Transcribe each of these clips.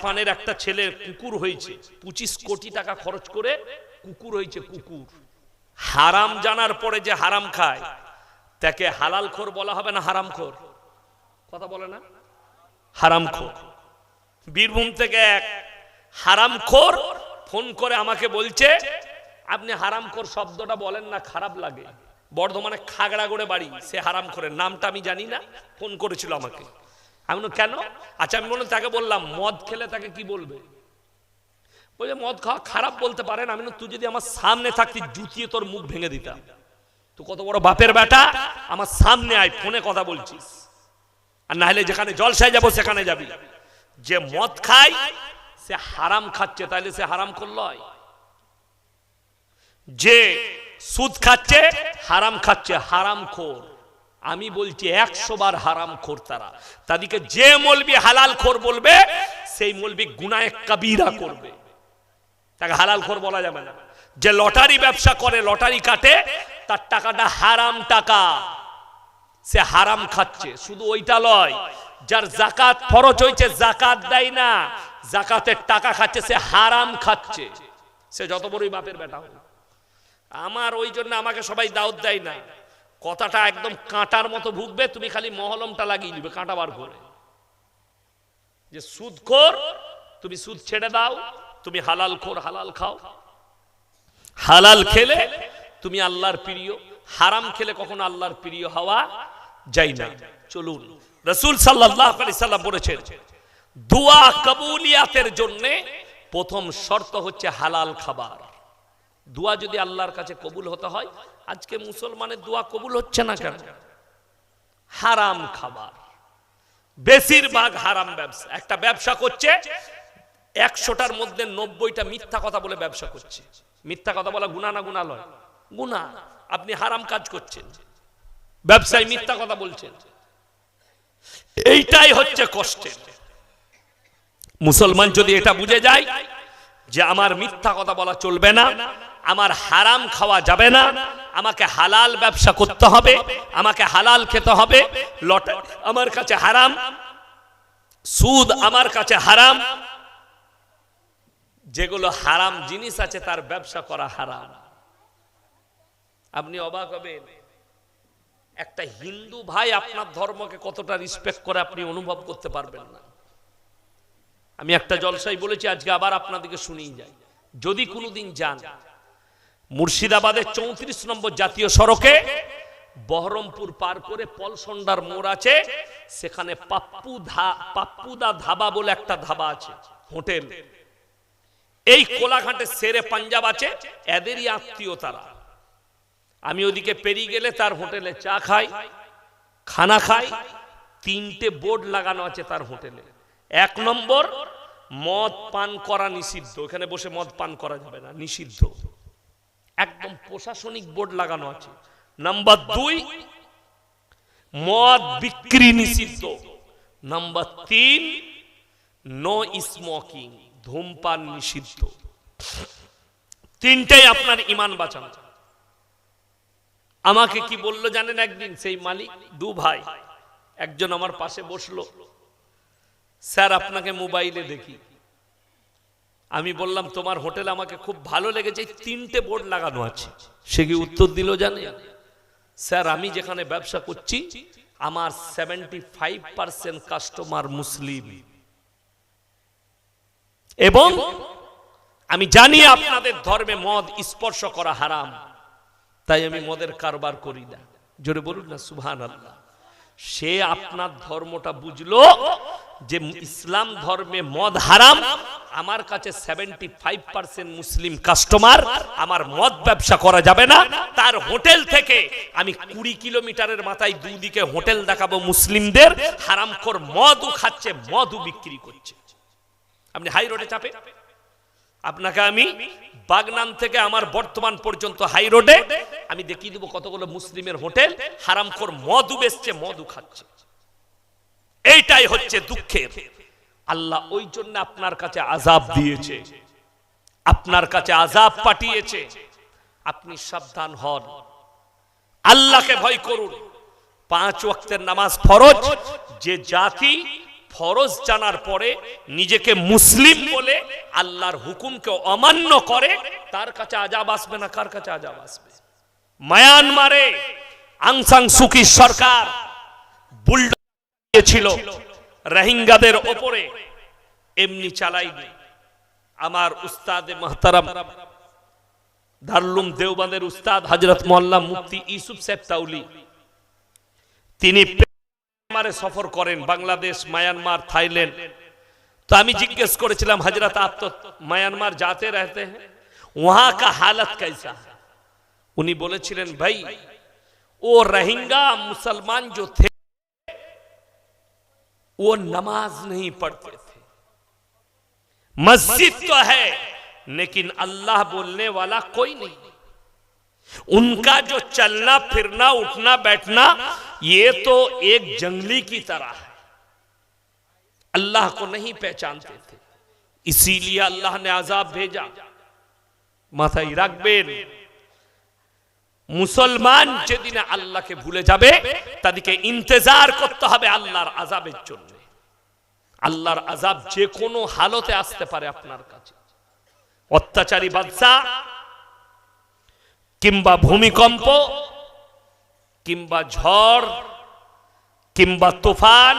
জাপানের একটা ছেলে কুকুর হয়েছে। পঁচিশ কোটি টাকা খরচ করে কুকুর হয়েছে, কুকুর। হারাম জানার পরে যে হারাম খায়, তাকে হালাল খোর বলা হবে না হারাম খোর? কথা বলে না? হারাম খোর। বীরভূম থেকে এক হারাম খোর ফোন করে আমাকে বলছে, আপনি হারাম খোর শব্দটা বলেন না, খারাপ লাগে। বর্ধমানে খাগড়াগড়ে বাড়ি, সে হারাম খোরের নামটা আমি জানি না, ফোন করেছিল আমাকে। আমি কেন? আচ্ছা আমি মনে তাকে বললাম, মদ খেলে তাকে কি বলবে? বলছে, মদ খাওয়া খারাপ বলতে পারেন আমি তুই যদি আমার সামনে থাকতি, জুতিয়ে তোর মুখ ভেঙে দিতাম। তুই কত বড় বাপের বেটা, আমার সামনে আয়, ফোনে কথা বলছিস। আর না হলে যেখানে জলসায় যাব, সেখানে যাবি। যে মদ খায়, সে হারাম খাচ্ছে তাহলে সে হারাম করল যে সুদ খাচ্ছে, হারাম খাচ্ছে, হারাম খোর। আমি বলছি একশো বার হারাম খোর তারা। তাদেরকে যে মলবি হালাল খোর বলবে, সেই মলবি গুনায় কাবিরা করবে। তাকে হালাল খোর বলা যাবে না। যে লটারি ব্যবসা করে, লটারি কাটে, তার টাকাটা হারাম টাকা। সে হারাম খাচ্ছে। শুধু ওইটা লয়, যার জাকাত ফরজ হয়েছে, জাকাত দেয় না। জাকাতের টাকা খাচ্ছে, সে হারাম খাচ্ছে। সে যত বড়ই বাপের বেটা আমার ওই জন্য আমাকে সবাই দাওয়াত দেয় না। কথাটা একদম কাঁটার মতো ভুগবে, তুমি খালি মহলমটা লাগিয়ে নিবে কাঁটা বার করে। যে সুদ খোর, তুমি সুদ ছেড়ে দাও, তুমি হালাল খোর হালাল খাও। হালাল খেলে তুমি আল্লাহর প্রিয়, হারাম খেলে কখনো আল্লাহর প্রিয় হওয়া যাই না। চলুন, রসুল আলাইহি সাল্লাম বলেছেন, দোয়া কবুলিয়াতের জন্য প্রথম শর্ত হচ্ছে হালাল খাবার। দুয়া যদি আল্লাহর কাছে কবুল হতে হয় আজকে মুসলমানের দোয়া কবুল হচ্ছে না কেন? হারাম খাবার। বেশিরভাগ হারাম ব্যবসা। একটা ব্যবসা করছে, একশোটার মধ্যে নব্বইটা মিথ্যা কথা বলে ব্যবসা করছে। মিথ্যা কথা বলা গুণা না গুণা লয়? গুণা আপনি হারাম কাজ করছেন। ব্যবসায় মিথ্যা কথা বলছেন। এইটাই হচ্ছে কষ্টের। মুসলমান যদি এটা বুঝে যায় যে আমার মিথ্যা কথা বলা চলবে না আমার হারাম খাওয়া যাবে না, আমাকে হালাল ব্যবসা করতে হবে, আমাকে হালাল খেতে হবে আমার কাছে হারাম, সুদ আমার কাছে হারাম, যেগুলো হারাম জিনিস আছে তার ব্যবসা করা হারাম। আপনি অবাক হবেন, একটা হিন্দু ভাই আপনার ধর্মকে কতটা রিসপেক্ট করে আপনি অনুভব করতে পারবেন না। আমি একটা জলসাই বলেছি, আজকে আবার আপনাদেরকে শুনিয়ে যাই। যদি কোনোদিন যান মুর্শিদাবাদের চৌত্রিশ নম্বর জাতীয় সড়কে বহরমপুর পার করে পলসন্ডার মোড় আছে। সেখানে পাপ্পু ধা পাপ্পুদা ধাবা বলে একটা ধাবা আছে, হোটেল। এই কোলাঘাটে সেরে পাঞ্জাব আছে, এদেরই আত্মীয় তারা। আমি ওদিকে পেরিয়ে গেলে তার হোটেলে চা খাই, খানা খাই, তিনটে বোর্ড লাগানো আছে তার হোটেলে। এক নম্বর, মদ পান করা নিষিদ্ধ, এখানে বসে মদ পান করা যাবে না, নিষিদ্ধ। একদম প্রশাসনিক বোর্ড লাগানো আছে। নাম্বার দুই, মদ বিক্রি নিষিদ্ধ। নাম্বার তিন নো স্মোকিং ধূমপান নিষিদ্ধ। তিনটাই আপনার ইমান বাঁচানো। আমাকে কি বলল জানেন একদিন? সেই মালিক, দু ভাই, একজন আমার পাশে বসল। স্যার, আপনাকে মোবাইলে দেখি। আমি বললাম তোমার হোটেল আমাকে খুব ভালো লেগেছে তিনটে বোর্ড লাগানো আছে। সে কি উত্তর দিল জানে? স্যার আমি যেখানে ব্যবসা করছি আমার সেভেন্টি ফাইভ পার্সেন্ট কাস্টমার মুসলিম। এবং আমি জানি আপনাদের ধর্মে মদ স্পর্শ করা হারাম তাই আমি মদের কারবার করি না। জোরে বলুন না সুবহান আল্লাহ সে আপনার ধর্মটা বুঝলো যে ইসলাম ধর্মে মদ হারাম, আমার কাছে সেভেন্টি ফাইভ পার্সেন্ট মুসলিম কাস্টমার আমার মদ ব্যবসা করা যাবে না। তার হোটেল থেকে আমি কুড়ি কিলোমিটারের মাথায় দুদিকে হোটেল দেখাবো মুসলিমদের, হারামখোর মদও খাচ্ছে, মদও বিক্রি করছে। আপনি হাই রোডে চাপে? আপনাকে আমি বাগনান থেকে আমার বর্তমান পর্যন্ত হাই রোডে আমি দেখিয়ে দেবো কতগুলো মুসলিমের হোটেল। হারামখোর মধু বেচছে মধু খাচ্ছে। এইটাই হচ্ছে দুঃখের। আল্লাহ ওই জন্য আপনার কাছে আজাব দিয়েছে। আপনার কাছে আজাব পাঠিয়েছে। আপনি সাবধান হন। আল্লাহকে ভয় করুন। পাঁচ ওয়াক্তের নামাজ ফরজ। যে জাতি ফরজ জানার পরে নিজেকে মুসলিম বলে আল্লাহর হুকুমকে অমান্য করে, তার কাছে আজাব আসবে না? কার কাছে আজাব আসবে? মায়ানমারে আংসাং সুকি সরকার বুলডছিল রোহিঙ্গাদের ওপরে এমনি চালাইনি আমার উস্তাদে মাহতারাম, দারুলুম দেওবাদের উস্তাদ হজরত মোল্লা মুফতি ইউসুফ সাহেব তাউলি তিনি মায়ানমারে সফর করেন বাংলাদেশ মায়ানমার থাইল্যান্ড তো আমি জিজ্ঞেস করেছিলাম हजरत आप तो म्यांमार जाते रहते हैं वहां का हालत कैसा है উনি বলেছিলেন ভাই ও রোহিঙ্গা मुसलमान जो थे वो नमाज नहीं पढ़ते थे मस्जिद तो है लेकिन अल्लाह बोलने वाला कोई नहीं उनका जो चलना फिरना उठना बैठना ये तो एक जंगली की तरह है अल्लाह को नहीं पहचानते थे इसीलिए अल्लाह ने आजाब भेजा মাথায় রাখবেন মুসলমান যেদিনে আল্লাহকে ভুলে যাবে তাদেরকে ইন্তেজার করতে হবে আল্লাহর আজাবের জন্য আল্লাহর আজাব যে কোনো হালতে আসতে পারে আপনার কাছে অত্যাচারী বাদশা কিংবা ভূমিকম্প কিংবা ঝড় কিংবা তুফান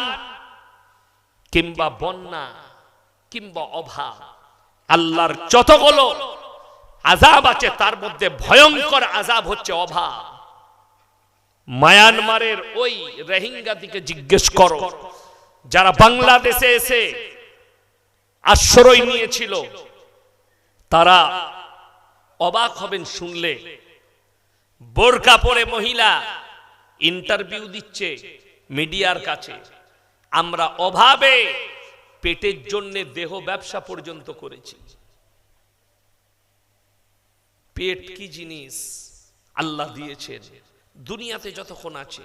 কিংবা বন্যা কিংবা অভাব। আল্লাহর যতগুলো আজাব আছে, তার মধ্যে ভয়ঙ্কর আজাব হচ্ছে অভাব। মায়ানমারের ওই রোহিঙ্গা দিকে জিজ্ঞেস করো, যারা বাংলাদেশে এসে আশ্রয় নিয়েছিল, তারা অবাক হবেন শুনলে। বোরকা পরে মহিলা ইন্টারভিউ দিচ্ছে মিডিয়ার কাছে। আমরা অভাবে পেটের জন্য দেহ ব্যবসা পর্যন্ত করেছি। পেট কি জিনিস? আল্লাহ দিয়েছেন। দুনিয়াতে যতক্ষণ আছে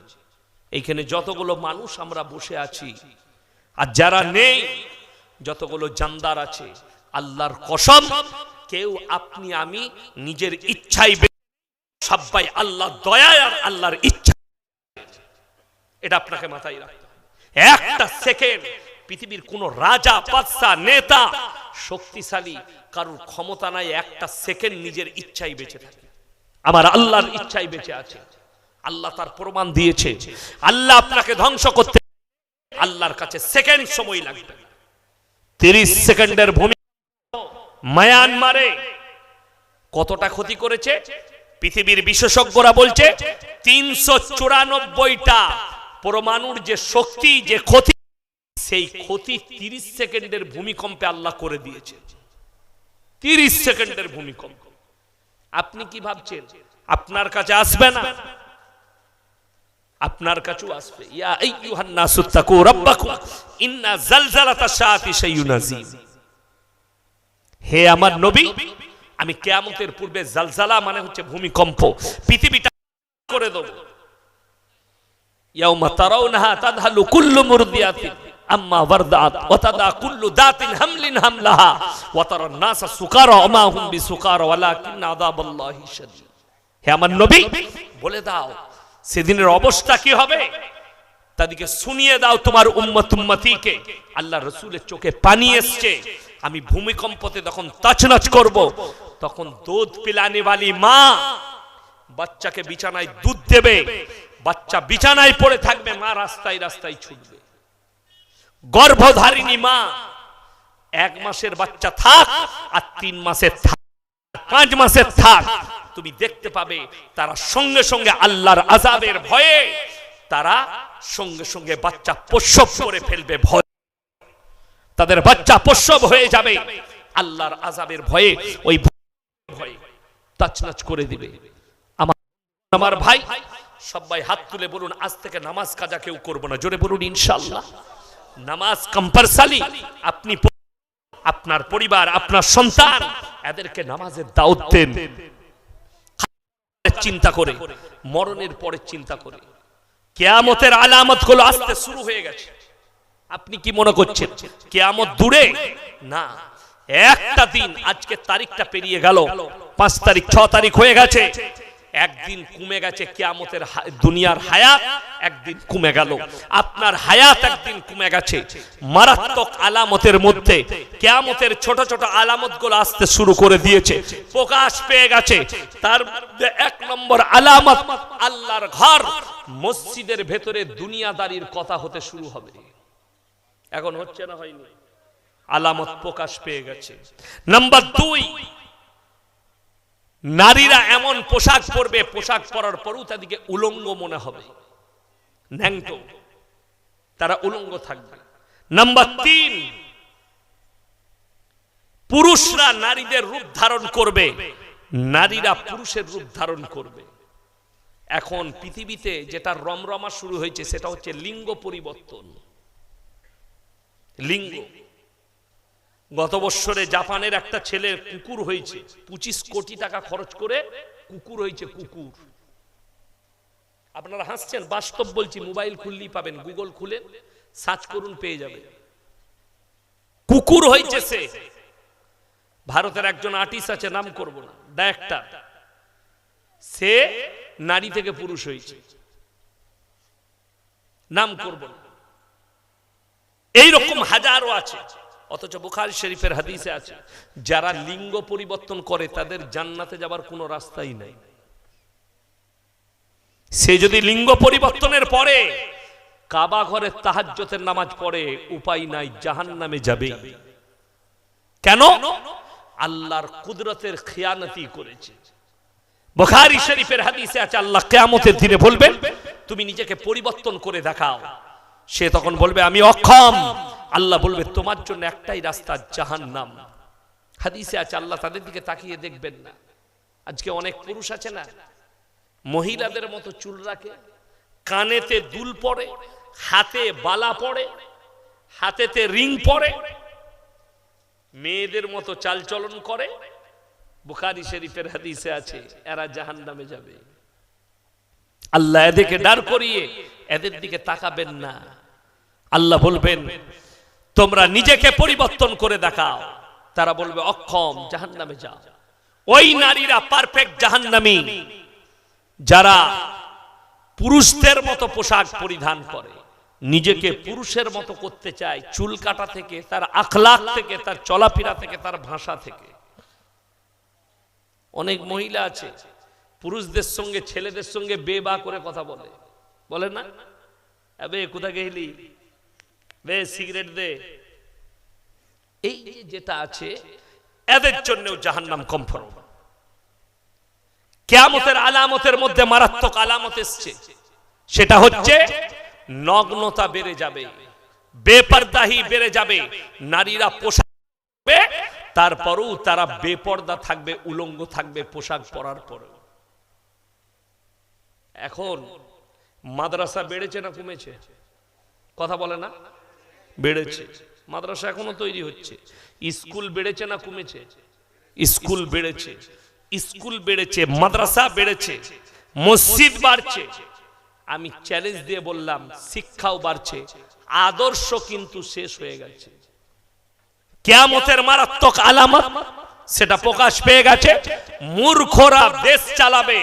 এইখানে যতগুলো মানুষ আমরা বসে আছি, আর যারা নেই, যতগুলো জানদার আছে, আল্লাহর কসম, কেউ আপনি, আমি নিজের ইচ্ছাই সবাই আল্লাহ দয়ায় আর আল্লাহর ইচ্ছা। এটা আপনাকে মাথায় রাখতে। একটা সেকেন্ড, পৃথিবীর কোন রাজা, বাদশা, নেতা শক্তিশালী, কারোর ক্ষমতা নাই, একটা সেকেন্ড নিজের ইচ্ছাই বেঁচে থাকে। আমার আল্লাহর ইচ্ছাই বেঁচে আছে। আল্লাহ তার প্রমাণ দিয়েছে। আল্লাহ আপনাকে ধ্বংস করতে আল্লাহর কাছে সেকেন্ড সময় লাগবে। তিরিশ সেকেন্ডের ভূমি মায়ানমারে কতটা ক্ষতি করেছে? পৃথিবীর বিশেষজ্ঞরা বলছে, তিনশো চুরানব্বইটা পরমাণুর যে শক্তি, যে ক্ষতি, সেই ক্ষতি তিরিশ সেকেন্ডের ভূমিকম্পে আল্লাহ করে দিয়েছে। তিরিশ সেকেন্ডের ভূমিকম্প। আপনি কি ভাবছেন? আপনার কাছে আসবে না? আপনার কাছেও আসবে। ইয়া হে আমার নবী আমি কেয়ামতের পূর্বে জালজালা মানে হচ্ছে ভূমিকম্প। পৃথিবীটা করে দেব। আমার নবী, বলে দাও, সেদিনের অবস্থা কি হবে? তাদেরকে শুনিয়ে দাও তোমার উম্মত উম্মতিকে। আল্লাহ রসুলের চোখে পানি এসছে। আমি ভূমিকম্পতে তখন তাচনাচ করব। তখন দুধ পিলানি वाली মা বাচ্চাকে বিছানায় দুধ দেবে। বাচ্চা বিছানায় পড়ে থাকবে, মা রাস্তায় রাস্তায় ছুটবে। গর্ভধারিণী মা, এক মাসের বাচ্চা থাক আর তিন মাসের থাক, পাঁচ মাসের থাক। তুমি দেখতে পাবে তারা সঙ্গে সঙ্গে আল্লাহর আজাবের ভয়ে তারা সঙ্গে সঙ্গে বাচ্চা প্রসব করে ফেলবে ভয়। তাদের বাচ্চা প্রসব হয়ে যাবে আল্লাহর আজাবের ভয়ে। ওই তাচনাচ করে দিবে। আমার ভাই, সবাই হাত তুলে বলুন, আজ থেকে নামাজ কাজা কেউ করব না। জোরে বলুন ইনশাল্লাহ নামাজ কম্পালসারি আপনি আপনার পরিবার, আপনার সন্তান, এদেরকে নামাজের দাওয়াত দেন। চিন্তা করে, মরণের পরে চিন্তা করে। কেয়ামতের আলামতগুলো আসতে শুরু হয়ে গেছে। আপনি কি মনে করছেন, কেয়ামত দূরে? না। একটা দিন আজকে তারিখটা পেরিয়ে গেল। পাঁচ তারিখ, ছ তারিখ হয়ে গেছে। একদিন কমে গেছে কিয়ামতের দুনিয়ার হায়াত, একদিন কমে গেল। আপনার হায়াত একদিন কমে গেছে। মারাত্মক আলামতের মধ্যে কিয়ামতের ছোট ছোট আলামতগুলো আসতে শুরু করে দিয়েছে। প্রকাশ পেয়ে গেছে। তার এক নম্বর আলামত, আল্লাহর ঘর। মসজিদের ভেতরে দুনিয়াদারির কথা হতে শুরু হবে। এখন হচ্ছে না হয়নি। আলামত প্রকাশ পেয়ে গেছে। নাম্বার দুই, নারীরা এমন পোশাক পরবে, পোশাক পরার পরও তাদেরকে উলঙ্গ মনে হবে। তারা উলঙ্গ থাকবে। নাম্বার তিন, পুরুষরা নারীদের রূপ ধারণ করবে, নারীরা পুরুষের রূপ ধারণ করবে। এখন পৃথিবীতে যেটা রমরমা শুরু হয়েছে, সেটা হচ্ছে লিঙ্গ পরিবর্তন। লিঙ্গ। গত বৎসরে জাপানের একটা ছেলে কুকুর হয়েছে। পঁচিশ কোটি টাকা খরচ করে কুকুর হয়েছে, কুকুর। আপনারা হাসছেন, বাস্তব বলছি, মোবাইল খুললেই পাবেন, গুগল খুলে সার্চ করুন, পেয়ে যাবে কুকুর হয়েছে সে। ভারতের একজন আর্টিস্ট আছে, নাম করব না ডাইরেক্টর সে নারী থেকে পুরুষ হয়েছে। নাম করব না। এইরকম হাজারও আছে। অথচ বুখারি শরীফের হাদিসে আছে, যারা লিঙ্গ পরিবর্তন করে, তাদের জান্নাতে যাবার কোনো রাস্তাই নাই। সে যদি লিঙ্গ পরিবর্তনের পরে কাবা ঘরে তাহাজ্জতের নামাজ পড়ে, উপায় নাই জাহান নামে যাবে। কেন? আল্লাহর কুদরতের খেয়ানতি করেছে। বুখারী শরীফের হাদিসে আছে, আল্লাহ কিয়ামতের দিনে বলবেন, তুমি নিজেকে পরিবর্তন করে দেখাও। সে তখন বলবে, আমি অক্ষম। আল্লাহ বলবে, তোমার জন্য একটাই রাস্তা জাহান্নাম। হাদিসে আছে, আল্লাহ তাদের দিকে তাকিয়ে দেখবেন না। আজকে অনেক পুরুষ আছে না, মহিলাদের মতো চুল রাখে, কানেতে দুল পড়ে হাতে বালা পড়ে হাতেতে রিং পড়ে মেয়েদের মতো চালচলন করে। বুখারি শরীফের হাদিসে আছে, এরা জাহান নামে যাবে। আল্লাহ এদেরকে দাঁড় করিয়ে এদের দিকে তাকাবেন না। আল্লাহ বলবেন তোমরা নিজেকে পরিবর্তন করে দেখাও। তারা বলবে, অক্ষম জাহান নামে যাও ওই নারীরা পারফেক্ট জাহান্নামী। যারা পুরুষদের মতো পোশাক পরিধান করে, নিজেকে পুরুষের মতো করতে চায়, চুল কাটা থেকে, তার আখলাখ থেকে, তার চলাফেরা থেকে, তার ভাষা থেকে। অনেক মহিলা আছে, পুরুষদের সঙ্গে, ছেলেদের সঙ্গে বেবা করে কথা বলে। বলে না? কোথা গেলি? বে সিগারেট দে। এই যে যেটা আছে এদের জন্যও জাহান্নাম কমফর্ম কেয়ামতের আলামতের মধ্যে মারাত্মক আলামত এসছে। সেটা হচ্ছে নগ্নতা বেড়ে যাবে বেপরদাহি বেড়ে যাবে নারীরা পোশাক তারপরেও তারা বেপর্দা থাকবে উলঙ্গ থাকবে পোশাক পরার পরেও। এখন মাদ্রাসা বেড়েছে না কমেছে? কথা বলে না? বেড়েছে। মাদ্রাসা এখনও তৈরি হচ্ছে। স্কুল বেড়েছে না কমেছে? স্কুল বেড়েছে। স্কুল বেড়েছে, মাদ্রাসা বেড়েছে, মসজিদ বাড়ছে। আমি চ্যালেঞ্জ দিয়ে বললাম, শিক্ষাও বাড়ছে, আদর্শ কিন্তু শেষ হয়ে গেছে। কেয়ামতের মারাত্মক আলামত, সেটা প্রকাশ পেয়ে গেছে। মূর্খরা দেশ চালাবে,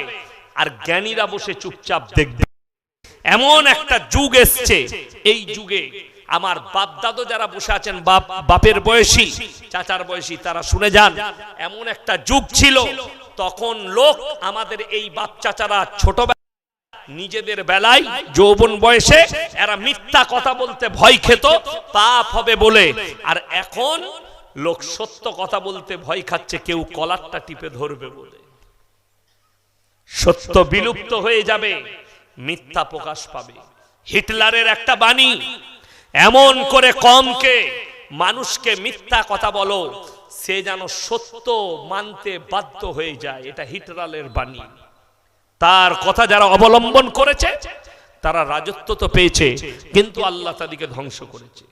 আর জ্ঞানীরা বসে চুপচাপ দেখবে। এমন একটা যুগ এসছে, এই যুগে আমার বাপ দাদু যারা বসে আছেন, বাপ, বাপের বয়সী, চাচার বয়সী, তারা শুনে যান, এমন একটা যুগ ছিল, তখন লোক আমাদের এই বাপ চাচারা ছোটবেলা নিজেদের বেলায় যৌবন বয়সে এরা মিথ্যা কথা বলতে ভয় খেত, পাপ হবে বলে। আর এখন লোক সত্য কথা বলতে ভয় খাচ্ছে, কেউ কলারটা টিপে ধরবে বলে। সত্য বিলুপ্ত হয়ে যাবে, মিথ্যা প্রকাশ পাবে। হিটলারের একটা বাণী এমন করে কমকে, মানুষকে মিথ্যা কথা বলো, সে যেন সত্য মানতে বাধ্য হয়ে যায়। এটা হিটরালের বাণী। তার কথা যারা অবলম্বন করেছে, তারা রাজত্ব তো পেয়েছে, কিন্তু আল্লাহ তাদেরকে ধ্বংস করেছে।